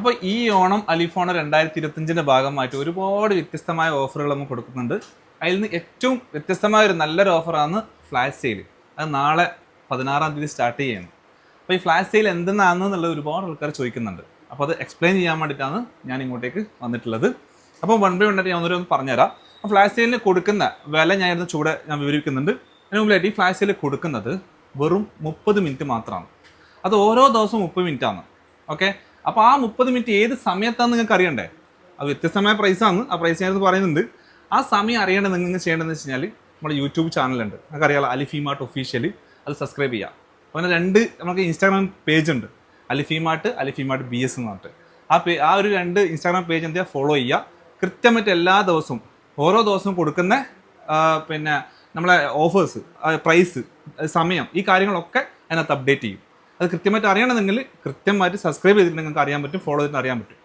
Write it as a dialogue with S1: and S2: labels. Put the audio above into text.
S1: അപ്പോൾ ഈ ഓണം അലിഫോണ രണ്ടായിരത്തി ഇരുപത്തഞ്ചിന്റെ ഭാഗമായിട്ട് ഒരുപാട് വ്യത്യസ്തമായ ഓഫറുകൾ നമ്മൾ കൊടുക്കുന്നുണ്ട്. അതിൽ നിന്ന് ഏറ്റവും വ്യത്യസ്തമായ ഒരു നല്ലൊരു ഓഫറാണ് ഫ്ലാഷ് സെയിൽ. അത് നാളെ പതിനാറാം തീയതി സ്റ്റാർട്ട് ചെയ്യുന്നത് അപ്പോൾ ഈ ഫ്ലാഷ് സെയിൽ എന്തെന്നാണെന്നുള്ളത് ഒരുപാട് ആൾക്കാർ ചോദിക്കുന്നുണ്ട്. അപ്പോൾ അത് എക്സ്പ്ലെയിൻ ചെയ്യാൻ വേണ്ടിയിട്ടാണ് ഞാൻ ഇങ്ങോട്ടേക്ക് വന്നിട്ടുള്ളത്. അപ്പോൾ വൺ ബൈ വണ്ണിട്ട് ഞാൻ ഒന്നൊരു ഒന്ന് പറഞ്ഞുതരാം. അപ്പോൾ ഫ്ലാഷ് സെയിലിന് കൊടുക്കുന്ന വില ഞാൻ ഇരുന്ന് ചൂടെ ഞാൻ വിവരിക്കുന്നുണ്ട്. അതിന് മുമ്പിലായിട്ട് ഈ ഫ്ലാഷ് സെയിൽ കൊടുക്കുന്നത് വെറും മുപ്പത് മിനിറ്റ് മാത്രമാണ്. അത് ഓരോ ദിവസവും മുപ്പത് മിനിറ്റാണ്. ഓക്കെ? അപ്പോൾ ആ മുപ്പത് മിനിറ്റ് ഏത് സമയത്താണെന്ന് നിങ്ങൾക്ക് അറിയണ്ടേ? അത് വ്യത്യസ്തമായ പ്രൈസാണ് ആ പ്രൈസ് ഞാനത് പറയുന്നുണ്ട്. ആ സമയം അറിയേണ്ടത് നിങ്ങൾക്ക് ചെയ്യേണ്ടതെന്ന് വെച്ച് കഴിഞ്ഞാൽ നമ്മുടെ യൂട്യൂബ് ചാനലുണ്ട് നമുക്ക് അറിയാലോ അലിഫിമാർട്ട് ഒഫീഷ്യലി അത് സബ്സ്ക്രൈബ് ചെയ്യാം. അങ്ങനെ രണ്ട് നമുക്ക് ഇൻസ്റ്റാഗ്രാം പേജ് ഉണ്ട്. അലിഫിമാർട്ട് അലിഫിമാർട്ട് ബി എസ് എന്ന് പറഞ്ഞിട്ട്. ആ പേ ആ ഒരു രണ്ട് ഇൻസ്റ്റാഗ്രാം പേജ് എന്താ ഫോളോ ചെയ്യുക. കൃത്യമായിട്ട് എല്ലാ ദിവസവും ഓരോ ദിവസവും കൊടുക്കുന്ന പിന്നെ നമ്മളെ ഓഫേഴ്സ് പ്രൈസ് സമയം ഈ കാര്യങ്ങളൊക്കെ അതിനകത്ത് അപ്ഡേറ്റ് ചെയ്യും. അത് കൃത്യമായിട്ട് അറിയണമെന്നുണ്ടെങ്കിൽ കൃത്യമായിട്ട് സബ്സ്ക്രൈബ് ചെയ്തിട്ട് നിങ്ങൾക്ക് അറിയാൻ പറ്റും ഫോളോ ചെയ്തിട്ട് അറിയാൻ പറ്റും.